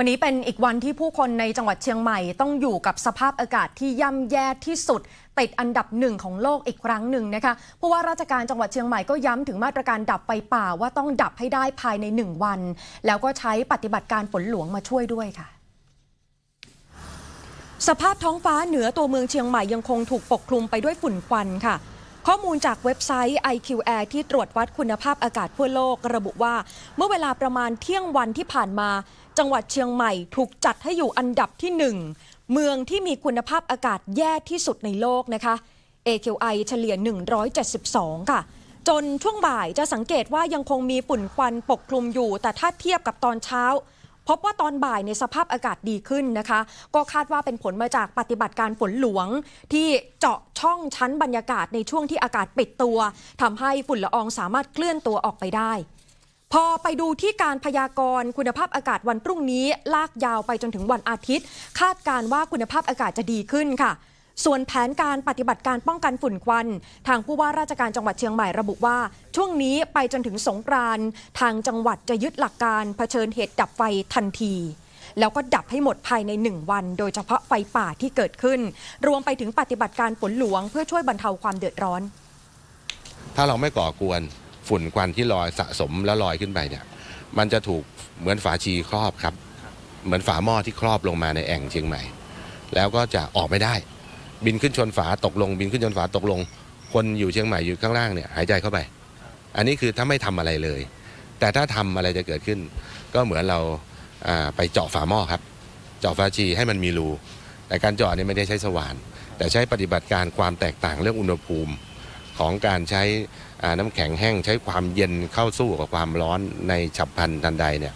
วันนี้เป็นอีกวันที่ผู้คนในจังหวัดเชียงใหม่ ต้องอยู่กับสภาพอากาศที่ย่ำแย่ที่สุด ติดอันดับหนึ่งของโลกอีกครั้งหนึ่งนะคะผู้ว่าราชการจังหวัดเชียงใหม่ก็ย้ำถึงมาตรการดับไฟป่าว่าต้องดับให้ได้ภายในหนึ่งวัน แล้วก็ใช้ปฏิบัติการฝนหลวงมาช่วยด้วยค่ะสภาพท้องฟ้าเหนือตัวเมืองเชียงใหม่ยังคงถูกปกคลุมไปด้วยฝุ่นควันค่ะ ข้อมูลจากเว็บไซต์ IQ Air ที่ตรวจวัดคุณภาพอากาศทั่วโลกระบุว่า เมื่อเวลาประมาณเที่ยงวันที่ผ่านมา จังหวัดเชียงใหม่ถูกจัดให้อยู่อันดับที่หนึ่งเมืองที่มีคุณภาพอากาศแย่ที่สุดในโลกนะคะ AQI เฉลี่ย 172 ค่ะ จนช่วงบ่ายจะสังเกตว่ายังคงมีฝุ่นควันปกคลุมอยู่ แต่ถ้าเทียบกับตอนเช้า พบว่าตอนบ่ายในสภาพอากาศดีขึ้นนะคะ ก็คาดว่าเป็นผลมาจากปฏิบัติการฝนหลวง ที่เจาะช่องชั้นบรรยากาศในช่วงที่อากาศปิดตัวทำให้ฝุ่นละอองสามารถเคลื่อนตัวออกไปได้ พอไปดูที่การพยากรณ์คุณภาพอากาศวันพรุ่งนี้ ลากยาวไปจนถึงวันอาทิตย์ คาดการว่าคุณภาพอากาศจะดีขึ้นค่ะ ส่วนแผนการปฏิบัติการป้องกันฝุ่นควัน ทางผู้ว่าราชการจังหวัดเชียงใหม่ระบุว่า ช่วงนี้ไปจนถึงสงกรานต์ทางจังหวัดจะยึดหลักการเผชิญเหตุดับไฟทันที แล้วก็ดับให้หมดภายในหนึ่งวัน โดยเฉพาะไฟป่าที่เกิดขึ้น รวมไปถึงปฏิบัติการฝนหลวงเพื่อช่วยบรรเทาความเดือดร้อน ถ้าเราไม่ก่อกวนฝุ่นควันที่ลอยสะสมแล้วลอยขึ้นไปเนี่ย มันจะถูกเหมือนฝาชีครอบครับ เหมือนฝาหม้อที่ครอบลงมาในแอ่งเชียงใหม่ แล้วก็จะออกไม่ได้ บินขึ้นชนฝาตกลง บินขึ้นชนฝาตกลง คนอยู่เชียงใหม่อยู่ข้างล่างเนี่ยหายใจเข้าไป อันนี้คือถ้าไม่ทำอะไรเลย แต่ถ้าทำอะไรจะเกิดขึ้น ก็เหมือนเราไปเจาะฝาหม้อครับ เจาะฝาชีให้มันมีรูแต่การเจาะเนี่ยไม่ได้ใช้สว่าน แต่ใช้ปฏิบัติการความแตกต่างเรื่องอุณหภูมิของการใช้น้ำแข็งแห้ง ใช้ความเย็นเข้าสู้กับความร้อนในฉับพลันทันใดเนี่ย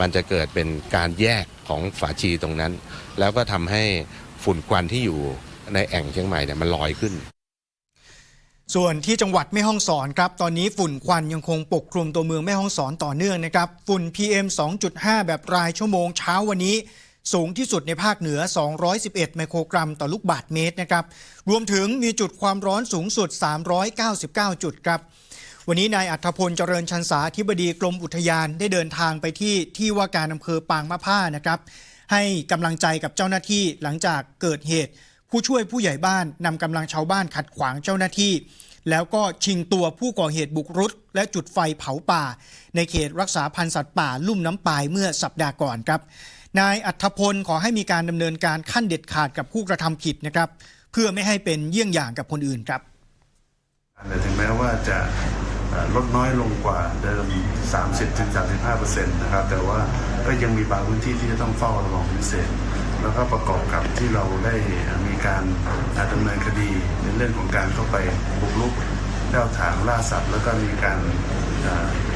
มันจะเกิดเป็นการแยกของฝาชีตรงนั้น แล้วก็ทำให้ฝุ่นควันที่อยู่ ในแอ่งเชียงใหม่เนี่ยมันลอยขึ้น ส่วนที่จังหวัดแม่ฮ่องสอนครับ ตอนนี้ฝุ่นควันยังคงปกคลุมตัวเมืองแม่ฮ่องสอนต่อเนื่องนะครับ ฝุ่น PM 2.5 แบบรายชั่วโมงเช้าวันนี้สูงที่สุดในภาคเหนือ 211 ไมโครกรัมต่อลูกบาศก์เมตรนะครับ รวมถึงมีจุดความร้อนสูงสุด 399 จุดครับ วันนี้นายอัธพลเจริญชันสาธิบดีกรมอุทยานได้เดินทางไปที่ที่ว่าการอำเภอปางมะผ้านะครับ ให้กำลังใจกับเจ้าหน้าที่หลังจากเกิดเหตุ ผู้ช่วยผู้ใหญ่บ้านนำกำลังชาวบ้านขัดขวางเจ้าหน้าที่ แล้วก็ชิงตัวผู้ก่อเหตุบุกรุก และจุดไฟเผาป่า ในเขตรักษาพันธุ์สัตว์ป่าลุ่มน้ำปายเมื่อสัปดาห์ก่อนครับ นายอัธพลขอให้มีการดำเนินการขั้นเด็ดขาดกับผู้กระทำผิดนะครับ เพื่อไม่ให้เป็นเยี่ยงอย่างกับคนอื่นครับแต่ถึงแม้ว่าจะลดน้อยลงกว่าเดิม 30-35%นะครับ แต่ว่าก็ยังมีบางพื้นที่ที่จะต้องเฝ้าระวังพิเศษ แล้วก็ประกอบกับที่เราได้มีการดำเนินคดีในเรื่องของการเข้าไปบุกรุกแนวทางล่าสัตว์ แล้วก็มีการ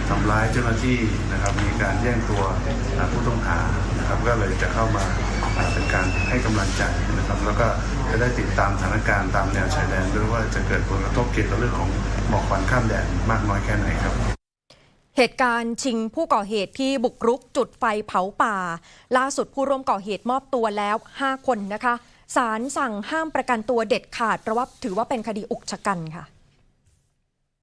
ทำร้ายเจ้าหน้าที่นะครับ มีการแย่งตัวผู้ต้องหานะครับก็เลยจะเข้ามาเอ่อเป็นการให้กำลังใจนะครับ แล้วก็จะได้ติดตามสถานการณ์ตามแนวชายแดนด้วยว่าจะเกิดผลกระทบเกี่ยวกับเรื่องของหมอกควันข้ามแดนมากน้อยแค่ไหนครับ เหตุการณ์ชิงผู้ก่อเหตุที่บุกรุกจุดไฟเผาป่า ล่าสุดผู้ร่วมก่อเหตุมอบตัวแล้ว 5 คนนะคะศาลสั่งห้ามประกันตัวเด็ดขาดเพราะว่าถือว่าเป็นคดีอุกชะกันค่ะ